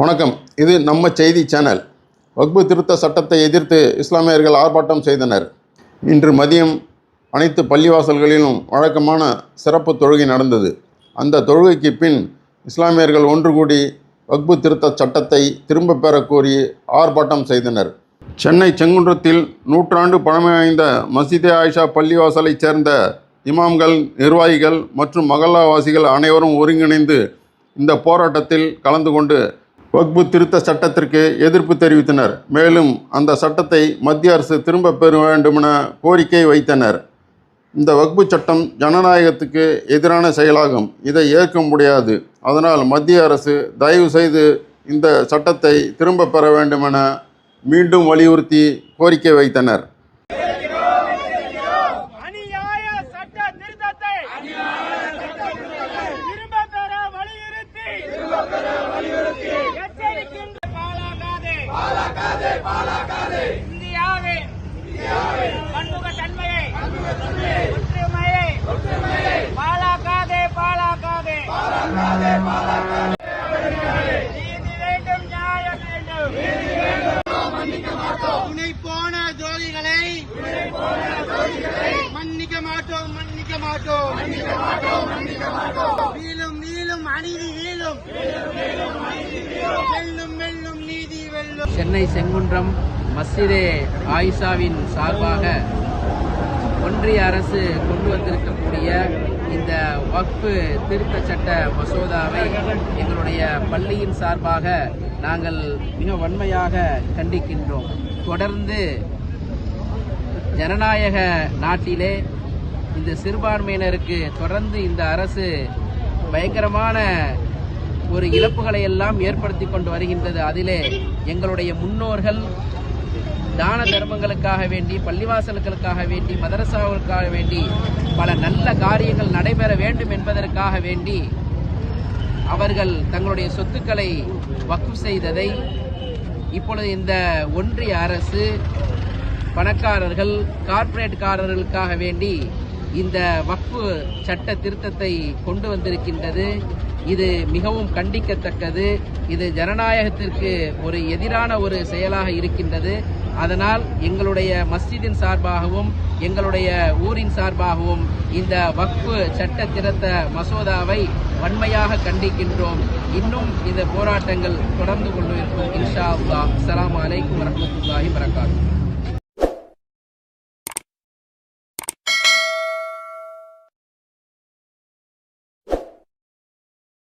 வணக்கம். இது நம்ம செய்தி சேனல். வக்பு திருத்த சட்டத்தை எதிர்த்து இஸ்லாமியர்கள் ஆர்ப்பாட்டம் செய்தனர். இன்று மதியம் அனைத்து பள்ளிவாசல்களிலும் வழக்கமான சிறப்பு தொழுகை நடந்தது. அந்த தொழுகைக்கு பின் இஸ்லாமியர்கள் ஒன்று கூடி வக்பு திருத்த சட்டத்தை திரும்பப் பெறக்கோரி ஆர்ப்பாட்டம் செய்தனர். சென்னை செங்குன்றத்தில் நூற்றாண்டு பழமை வாய்ந்த மசிதே ஆயிஷா பள்ளிவாசலைச் சேர்ந்த இமாம்கள் நிர்வாகிகள் மற்றும் மகல்லாவாசிகள் அனைவரும் ஒருங்கிணைந்து இந்த போராட்டத்தில் கலந்து கொண்டு வக்பு திருத்த சட்டத்திற்கு எதிர்ப்பு தெரிவித்தனர். மேலும் அந்த சட்டத்தை மத்திய அரசு திரும்பப் பெற வேண்டுமென கோரிக்கை வைத்தனர். இந்த வக்பு சட்டம் ஜனநாயகத்துக்கு எதிரான செயலாகும். இதை ஏற்க முடியாது. அதனால் மத்திய அரசு தயவு செய்து இந்த சட்டத்தை திரும்பப் பெற வேண்டுமென மீண்டும் வலியுறுத்தி கோரிக்கை வைத்தனர் அநியாய சட்ட திருத்தத்தை திரும்ப பெற வலியுறுத்தி எச்சரிக்கின்ற பாலாகாதே. இந்தியாவின் பன்முக தன்மையை ஒற்றுமையை பாலாகாதே பாலாகாதே நீதி வேண்டும் நியாயம் வேண்டும். துணை போன துரோகிகளை மன்னிக்க மாட்டோம் மன்னிக்க மாட்டோம். வீழும் வீழும் அநீதி வீழும் சென்னை செங்குன்றம் மஸ்ஜிதே ஆயிஷாவின் சார்பாக ஒன்றிய அரசு கொண்டு வந்திருக்கக்கூடிய இந்த வக்ஃபு திருத்த சட்ட மசோதாவை எங்களுடைய பள்ளியின் சார்பாக நாங்கள் மிக வன்மையாக கண்டிக்கின்றோம். தொடர்ந்து ஜனநாயக நாட்டிலே இந்த சிறுபான்மையினருக்கு தொடர்ந்து இந்த அரசு பயங்கரமான ஒரு இழப்புகளை எல்லாம் ஏற்படுத்தி கொண்டு வருகின்றது. அதிலே எங்களுடைய முன்னோர்கள் தான தர்மங்களுக்காக வேண்டி பள்ளிவாசல்களுக்காக வேண்டி மதரசாவுக்காக வேண்டி பல நல்ல காரியங்கள் நடைபெற வேண்டும் என்பதற்காக வேண்டி அவர்கள் தங்களுடைய சொத்துக்களை வக்கு செய்ததை இப்பொழுது இந்த ஒன்றிய அரசு பணக்காரர்கள் கார்ப்பரேட்காரர்களுக்காக வேண்டி இந்த வக்ஃபு சட்ட திருத்தத்தை கொண்டு வந்திருக்கின்றது. இது மிகவும் கண்டிக்கத்தக்கது. இது ஜனநாயகத்திற்கு ஒரு எதிரான ஒரு செயலாக இருக்கின்றது. அதனால் எங்களுடைய மஸ்ஜிதின் சார்பாகவும் எங்களுடைய ஊரின் சார்பாகவும் இந்த வக்ஃபு சட்ட திருத்த மசோதாவை வன்மையாக கண்டிக்கின்றோம். இன்னும் இந்த போராட்டங்கள் தொடர்ந்து கொண்டிருக்கும். இன்ஷா அல்லா அஸ்ஸலாமு அலைக்கும் வரஹ்மத்துல்லாஹி வரகாத்து